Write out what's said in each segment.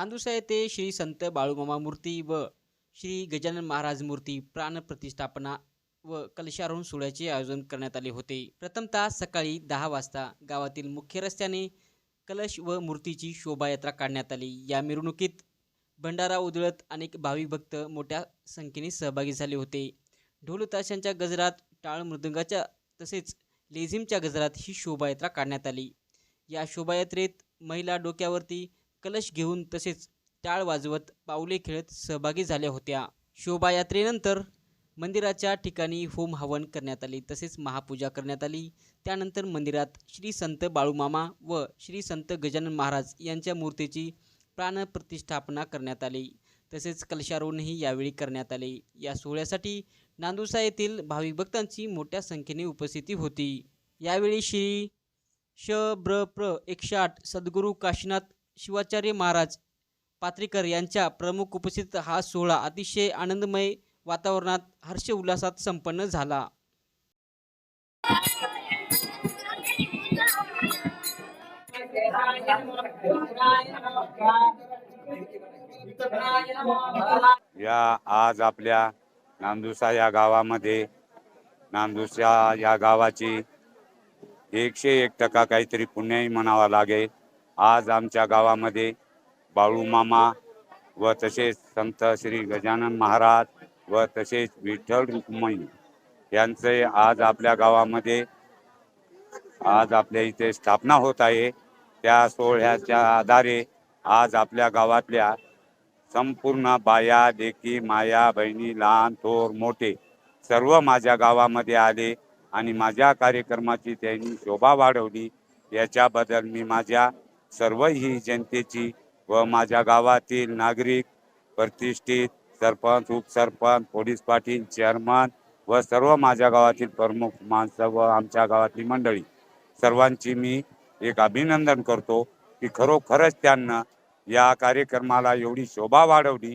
नांदुसा येथे श्री संत बाळूमामा मूर्ती व श्री गजानन महाराज मूर्ती प्राणप्रतिष्ठापना व कलशारोहण सोहळ्याचे आयोजन करण्यात आले होते. प्रथमतः सकाळी दहा वाजता गावातील मुख्य रस्त्याने कलश व मूर्तीची शोभायात्रा काढण्यात आली. या मिरवणुकीत भंडारा उधळत अनेक भाविक भक्त मोठ्या संख्येने सहभागी झाले होते. ढोलताशांच्या गजरात टाळ मृदंगाच्या तसेच लेझिमच्या गजरात ही शोभायात्रा काढण्यात आली. या शोभायात्रेत महिला डोक्यावरती कलश घेऊन तसेच टाळ वाजवत पावले खेळत सहभागी झाल्या होत्या. शोभायात्रेनंतर मंदिराच्या ठिकाणी होम हवन करण्यात आले. तसेच महापूजा करण्यात आली. त्यानंतर मंदिरात श्री संत बाळूमामा व श्री संत गजानन महाराज यांच्या मूर्तीची प्राणप्रतिष्ठापना करण्यात आली. तसेच कलशारोहणही यावेळी करण्यात आले. या सोहळ्यासाठी नांदुसा येथील भाविक भक्तांची मोठ्या संख्येने उपस्थिती होती. यावेळी श्री श ब्र प्र एकशे आठ सद्गुरू काशीनाथ शिवाचार्य महाराज पात्रीकर यांच्या प्रमुख उपस्थित हा सोहळा अतिशय आनंदमय वातावरणात हर्ष उल्हासात संपन्न झाला. या आज आपल्या नांदुसा या गावामध्ये नांदुसा या गावाची एकशे एक टक्का काहीतरी पुण्याही म्हणावा लागेल. आज आमच्या गावामध्ये बाळूमामा व तसेच संत श्री गजानन महाराज व तसेच विठ्ठल रुक्मिणी यांचे आज आपल्या गावामध्ये आज आपल्या इथे स्थापना होत आहे. त्या सोहळ्याच्या आधारे आज आपल्या गावातल्या संपूर्ण बाया देखी माया बहिणी लहान थोर मोठे सर्व माझ्या गावामध्ये आले आणि माझ्या कार्यक्रमाची त्यांनी शोभा वाढवली. याच्याबद्दल मी माझ्या सर्व ही जनतेची व माझ्या गावातील नागरिक प्रतिष्ठित सरपंच उपसरपंच पोलीस पाटील चेअरमन व सर्व माझ्या गावातील प्रमुख माणसं व आमच्या गावातली मंडळी. सर्वांची मी एक अभिनंदन करतो की खरोखरच त्यांना या कार्यक्रमाला एवढी शोभा वाढवली.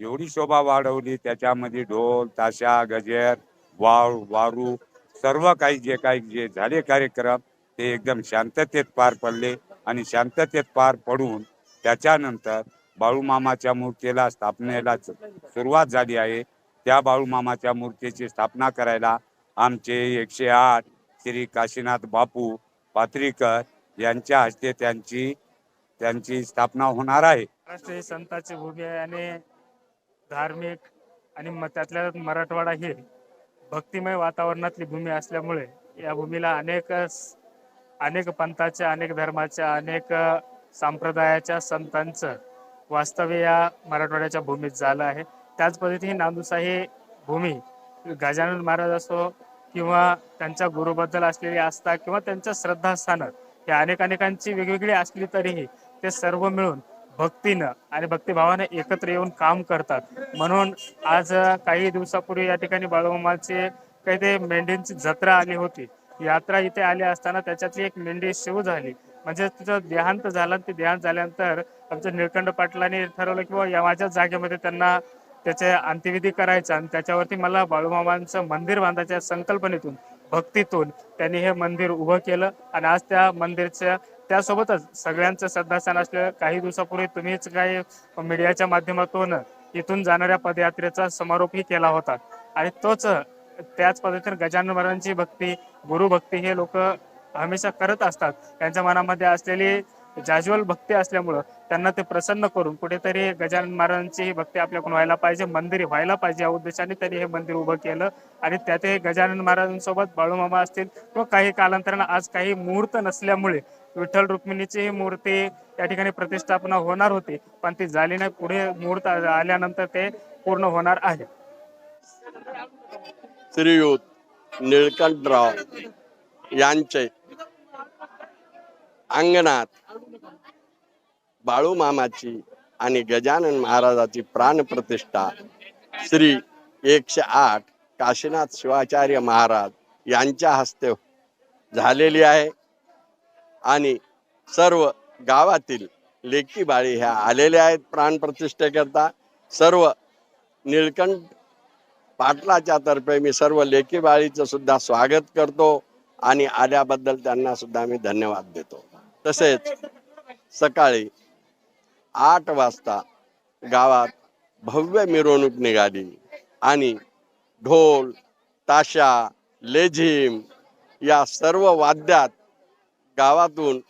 एवढी शोभा वाढवली त्याच्यामध्ये ढोल ताशा गजेर वाळ वारू सर्व काही जे काही जे झाले कार्यक्रम ते एकदम शांततेत पार पडले. आणि शांततेत पार पडून त्याच्यानंतर बाळूमामाच्या मूर्तीला स्थापनेला सुरुवात झाली आहे. त्या बाळूमामाच्या मूर्तीची स्थापना करायला आमचे एकशे आठ श्री काशीनाथ बापू पात्रीकर यांच्या हस्ते त्यांची त्यांची स्थापना होणार आहे. महाराष्ट्र ही संतांची भूमी आहे आणि धार्मिक आणि म- त्यातल्या त्यात मराठवाडा ही भक्तिमय वातावरणातली भूमी असल्यामुळे या भूमीला अनेक स- अनेक पंथाच्या अनेक धर्माच्या अनेक संप्रदायाच्या संतांचं वास्तव्य या मराठवाड्याच्या भूमीत झालं आहे. त्याच पद्धतीने नांदुसा ही भूमी गजानन महाराज असो किंवा त्यांच्या गुरुबद्दल असलेली आस्था किंवा त्यांच्या श्रद्धास्थानं हे अनेक अनेकांची वेगवेगळी असली तरीही ते सर्व मिळून भक्तीनं आणि भक्तिभावाने एकत्र येऊन काम करतात. म्हणून आज काही दिवसापूर्वी या ठिकाणी बाळूमामाचे काही ते मेंढींची जत्रा आली होती. यात्रा इथे आली असताना त्याच्यातली एक मेंढी शिव झाली. म्हणजे तिचं देहांत झालं आणि ते देहांत झाल्यानंतर आमच्या निळकंठ पाटलांनी ठरवलं की या माझ्या जागेमध्ये त्यांना त्याचे अंत्यविधी करायचा आणि त्याच्यावरती मला बाळूमामांचं मंदिर बांधायच्या संकल्पनेतून भक्तीतून त्यांनी हे मंदिर उभं केलं. आणि आज त्या मंदिरच्या त्यासोबतच सगळ्यांचं श्रद्धास्थान असलं काही दिवसापूर्वी तुम्हीच काही मीडियाच्या माध्यमातून इथून जाणाऱ्या पदयात्रेचा समारोपही केला होता. आणि तोच त्याच पद्धतीने गजानन महाराजांची भक्ती गुरुभक्ती हे लोक हमेशा करत असतात. त्यांच्या मनामध्ये असलेली जाज्वल भक्ती असल्यामुळं त्यांना ते प्रसन्न करून कुठेतरी गजानन महाराजांची ही भक्ती आपल्याकडून व्हायला पाहिजे मंदिर व्हायला पाहिजे या उद्देशाने त्यांनी हे मंदिर उभं केलं. आणि त्यात हे गजानन महाराजांसोबत बाळूमामा असतील किंवा काही कालांतरानं आज काही मुहूर्त नसल्यामुळे विठ्ठल रुक्मिणीची ही मूर्ती या ठिकाणी प्रतिष्ठापना होणार होती पण ती झाली नाही. पुढे मुहूर्त आल्यानंतर ते पूर्ण होणार आहे. श्रीयुत निळकंठराव यांचे. अंगणात बाळूमामाची आणि गजानन महाराजाची प्राणप्रतिष्ठा श्री एकशे आठ काशीनाथ शिवाचार्य महाराज यांच्या हस्ते झालेली आहे. आणि सर्व गावातील लेकी बाळी ह्या आलेल्या आहेत प्राणप्रतिष्ठेकरता सर्व निळकंठ पाटलाच्या तर्फे मी सर्व लेखी बाळीचं सुद्धा स्वागत करतो आणि आल्याबद्दल त्यांना सुद्धा मी धन्यवाद देतो. तसेच सकाळी आठ वाजता गावात भव्य मिरवणूक निघाली आणि ढोल ताशा लेझिम या सर्व वाद्यात गावातून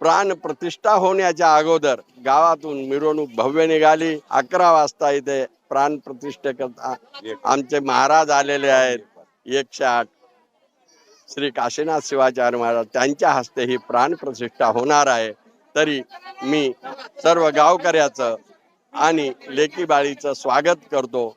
प्राण प्रतिष्ठा होण्याच्या अगोदर गावातून मिरवणूक भव्य निघाली. अकरा वाजता इथे प्राण प्रतिष्ठेकरता आमचे महाराज आलेले आहेत. एकशे आठ श्री काशीनाथ शिवाचार्य महाराज त्यांच्या हस्ते ही प्राण प्रतिष्ठा होणार आहे. तरी मी सर्व गावकऱ्याचं आणि लेकीबाळीचं स्वागत करतो.